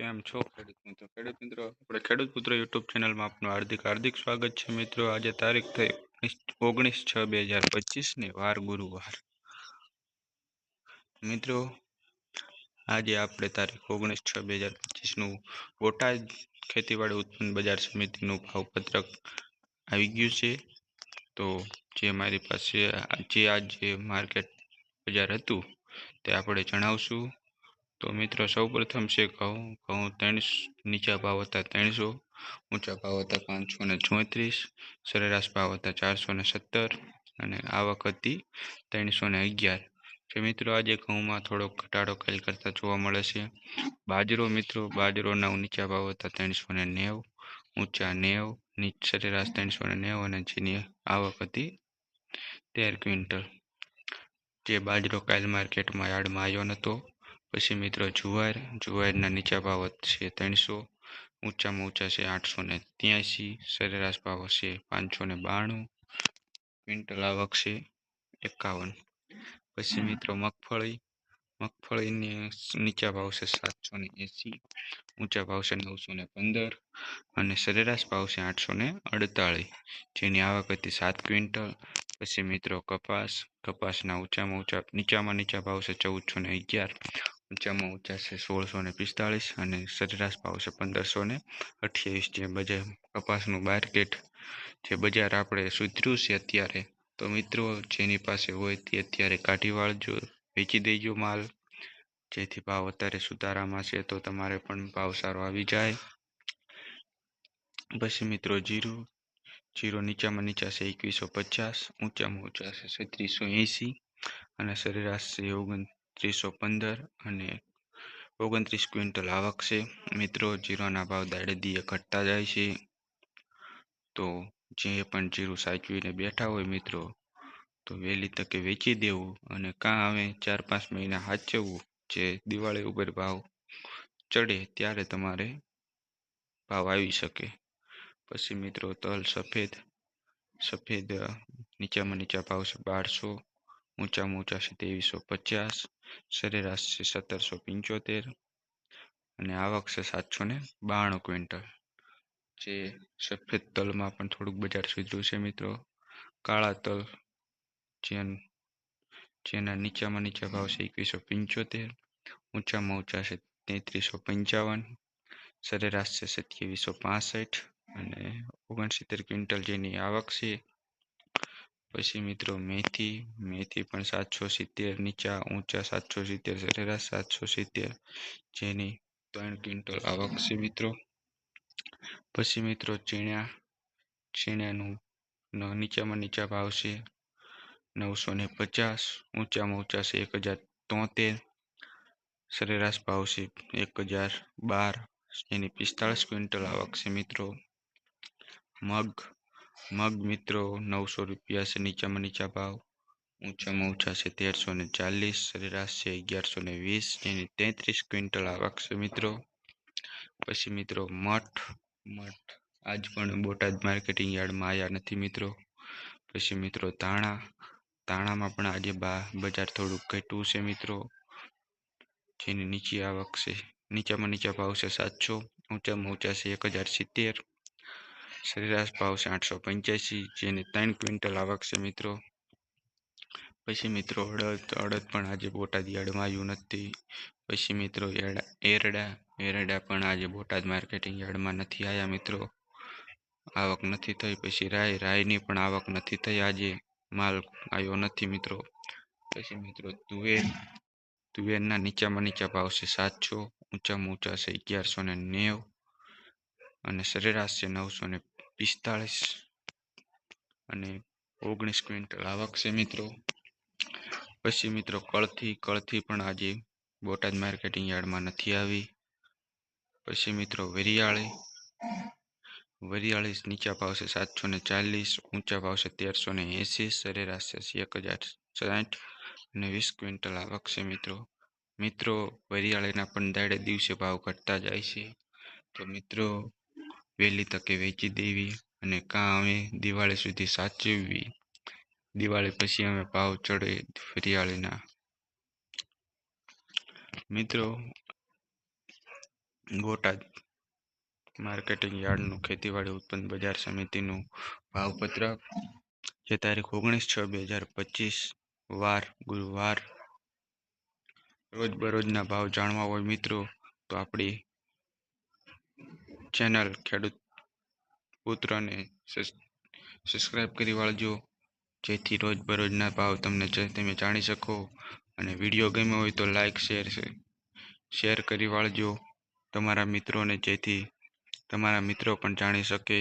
કેમ છો? ખેડૂત મિત્રો ખેડૂત મિત્રો, આપણે ખેડૂત પુત્ર યુટ્યુબ ચેનલમાં આપનું હાર્દિક હાર્દિક સ્વાગત છે મિત્રો. આજે તારીખ થઈ ઓગણીસ છ બે હજાર પચીસની વાર ગુરુવાર. મિત્રો, આજે આપણે તારીખ ઓગણીસ છ બે હજાર પચીસનું બોટાદ ખેતીવાડી ઉત્પન્ન બજાર સમિતિનું ભાવપત્રક આવી ગયું છે. તો જે મારી પાસે, જે આજે માર્કેટ બજાર હતું તે આપણે જણાવશું. તો મિત્રો સૌપ્રથમ છે ઘઉં. ઘઉં ત્રણસો, નીચા ભાવ હતા ત્રણસો, ઊંચા ભાવ હતા પાંચસો ને ચોત્રીસ, સરેરાશ ભાવ હતા ચારસો ને સત્તર અને આવક હતી ત્રણસો ને અગિયાર. જે મિત્રો આજે ઘઉંમાં થોડોક ઘટાડો કાલ કરતા જોવા મળે છે. બાજરો મિત્રો બાજરોના નીચા ભાવ હતા ત્રણસો ને નેવું, ઊંચા નેવ, નીચ, સરેરાશ ત્રણસો ને નેવ અને જેની આવક હતી તેર ક્વિન્ટલ. જે બાજરો કાલ માર્કેટમાં યાર્ડમાં આવ્યો નહોતો પછી મિત્રો જુવાર, જુવારના નીચા ભાવ છે ત્રણસો, ઊંચામાં ઊંચા છે આઠસો ને ત્યાંસી સરેરાશ ભાવ છે પાંચસો ને બાણું, ક્વિન્ટલ આવક છે એકાવન. પછી મિત્રો મગફળી, મગફળીની નીચા ભાવ છે સાતસો ને એંસી ઊંચા ભાવ છે નવસો ને પંદર અને સરેરાશ ભાવ છે આઠસો ને અડતાળીસ. જેની આવક હતી સાત ક્વિન્ટલ. પછી મિત્રો કપાસ, કપાસના ઊંચામાં ઊંચા, નીચામાં નીચા ભાવ છે ચૌદસો ને અગિયાર. ઊંચામાં ઊંચા છે સોળસો ને પિસ્તાળીસ અને સરેરાશ ભાવ છે પંદરસો ને અઠ્યાવીસ જે બજાર કપાસનું માર્કેટ જે બજાર આપણે સુધર્યું છે અત્યારે. તો મિત્રો, જેની પાસે હોય તે અત્યારે કાઢી વાળજો વેચી દેજો માલ. જેથી ભાવ અત્યારે સુધારામાં છે તો તમારે પણ ભાવ સારો આવી જાય. પછી મિત્રો, જીરું. જીરો નીચામાં નીચા છે એકવીસો પચાસ, ઊંચામાં ઊંચા છે છત્રીસો એંસી અને સરેરાશ છે ઓગણત્રીસો પંદર અને ઓગણત્રીસ ક્વિન્ટલ આવક છે. મિત્રો, જીરોના ભાવ દાડે દીએ ઘટતા જાય છે. તો જે પણ જીરું સાચવીને બેઠા હોય મિત્રો, તો વહેલી તકે વેચી દેવું અને કાં હવે ચાર પાંચ મહિના સાચવવું જે દિવાળી ઉપર ભાવ ચડે ત્યારે તમારે ભાવ આવી શકે. પછી મિત્રો, તલ સફેદ સફેદ નીચામાં નીચા ભાવ છે બારસો, ઊંચામાં ઊંચા છે ત્રેવીસો પચાસ સરેરાશ છે સત્તરસો પંચોતેર અને આવક છે સાતસો ને બાણું ક્વિન્ટલ. જે સફેદ તલમાં પણ થોડુંક બજાર સુધર્યું છે મિત્રો. કાળા તલ જેન નીચામાં નીચા ભાવ છે એકવીસો પંચોતેર, ઊંચામાં ઊંચા છે તેત્રીસો પંચાવન, સરેરાશ છે સત્યાવીસો પાસઠ અને ઓગણસિત્તેર ક્વિન્ટલ જેની આવક છે પછી મિત્રો મેથી મેથી પણ સાતસો સિત્તેર, નીચા ઊંચા સાતસો સિત્તેર, સરેરાશ સાતસો સિત્તેર, જેની ત્રણ ક્વિન્ટલ આવક છે મિત્રો. પછી મિત્રો ચીણા ચીણાનું નીચામાં નીચા ભાવ છે નવસો ને પચાસ, ઊંચામાં ઊંચા છે એક હજાર તોતેર, સરેરાશ ભાવ છે એક હજાર બાર એની પિસ્તાળીસ ક્વિન્ટલ આવક છે મિત્રો. મગ મગ મિત્રો, નવસો રૂપિયા છે નીચામાં નીચા ભાવ. ઊંચામાં ઊંચા છે તેરસો ને ચાલીસ, સરેરાશ છે અગિયારસો ને વીસ એની તેત્રીસ ક્વિન્ટલ આવક છે મિત્રો. પછી મિત્રો મઠ મઠ આજ પણ બોટાદ માર્કેટિંગ યાર્ડમાં આવ્યા નથી મિત્રો. પછી મિત્રો ધાણા, ધાણામાં પણ આજે બા, બજાર થોડુંક ઘટ્યું છે મિત્રો. જેની નીચી આવક છે, નીચામાં નીચા ભાવ છે સાતસો, ઊંચામાં ઊંચા છે એક હજાર સિત્તેર. સરેરાશ ભાવ છે આઠસો પંચ્યાસી, જેને ત્રણ ક્વિન્ટલ આવક છે મિત્રો. પછી મિત્રો અડદ અડદ પણ આજે બોટાદ યાર્ડમાં આવ્યું નથી. પછી મિત્રો એરડા એરડા પણ આજે બોટાદ માર્કેટિંગ યાર્ડમાં નથી આવ્યા મિત્રો. આવક નથી થઈ, પછી રાય, રાયની પણ આવક નથી થઈ આજે. માલ આવ્યો નથી મિત્રો. પછી મિત્રો તુવેર, તુવેરના નીચામાં નીચા ભાવ છે સાતસો, ઊંચામાં ઊંચા છે અગિયારસો ને નેવ. અને સરેરાશ છે નવસો ને પિસ્તાળીસ અને ઓગણીસ ક્વિન્ટલ આવક છે મિત્રો. પછી મિત્રો કળથી કળથી પણ આજે બોટાદ માર્કેટિંગ યાર્ડમાં નથી આવી. પછી મિત્રો વરિયાળી વરિયાળી નીચા ભાવ છે સાતસો ને ચાલીસ, ઊંચા ભાવ છે તેરસો ને એંસી સરેરાશ છે એક હજાર સાઠ અને વીસ ક્વિન્ટલ આવક છે મિત્રો. મિત્રો, વરિયાળીના પણ દાડે દિવસે ભાવ ઘટતા જાય છે. તો મિત્રો વહેલી તકે વેચી દેવી અને કાં અમે દિવાળી સુધી સાચવવી દિવાળી પછી અમે ભાવ ચડે ફરિયાળીના. મિત્રો, બોટાદ માર્કેટિંગ યાર્ડનું ખેતીવાડી ઉત્પન્ન બજાર સમિતિનું ભાવપત્રક જે તારીખ ઓગણીસ છ બે હજાર પચીસ, વાર, ગુરુવાર, રોજબરોજના ભાવ જાણવા હોય મિત્રો, તો આપણી ચેનલ ખેડૂત પુત્રને સબસ્ક્રાઈબ કરી વાળજો. જેથી રોજબરોજના ભાવ તમને તમે જાણી શકો. અને વીડિયો ગમ્યો હોય તો લાઈક શેર શેર કરી વાળજો. તમારા મિત્રોને જેથી તમારા મિત્રો પણ જાણી શકે.